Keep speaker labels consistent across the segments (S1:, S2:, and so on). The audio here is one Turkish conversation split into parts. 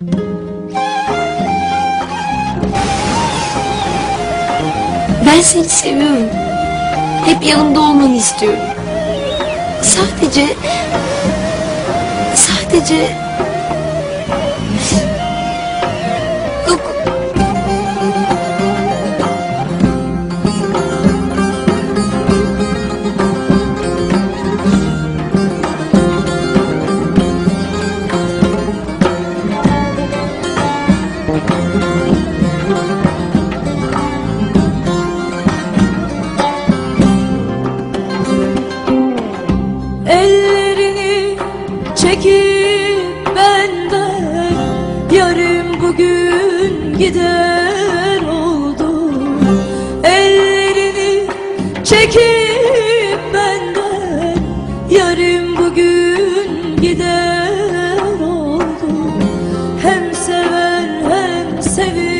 S1: Ben seni seviyorum. Hep yanımda olmanı istiyorum. Sadece... Sadece...
S2: Ellerini çekip benden Yarın bugün gider oldu Ellerini çekip benden Yarın bugün gider oldu Hem seven hem sevin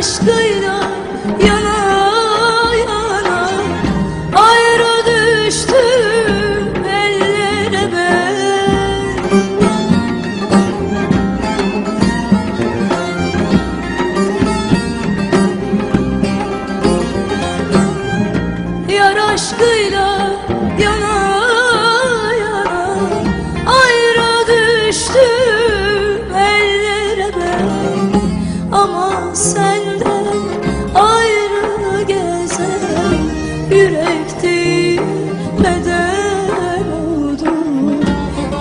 S2: aşkıyla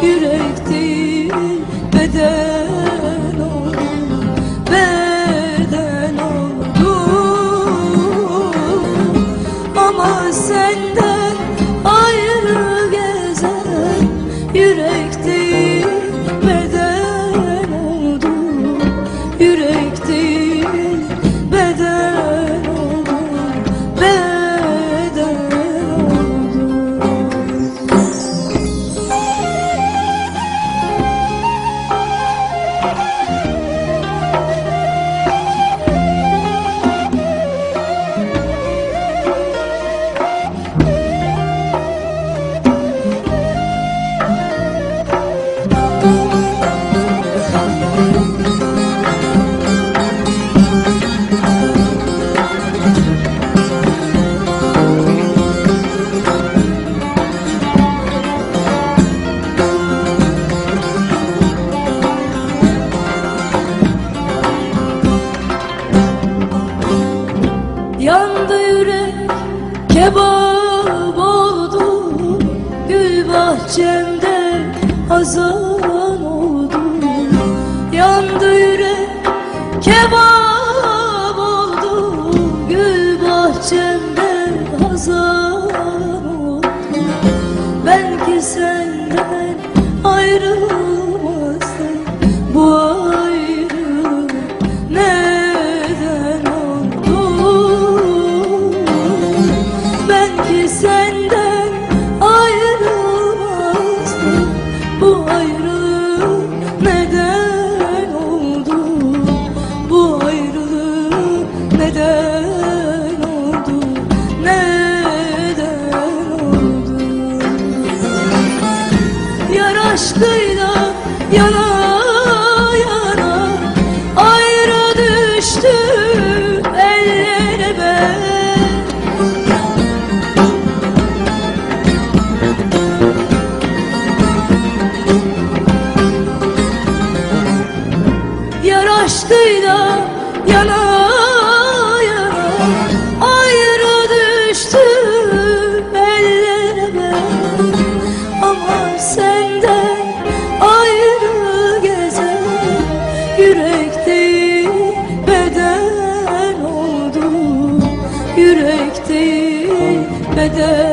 S2: yürekti beden oldu beden oldu. Ama senden bahçemde azal yana yana ayrı düştüm ellere ben Yaraştıyla yana de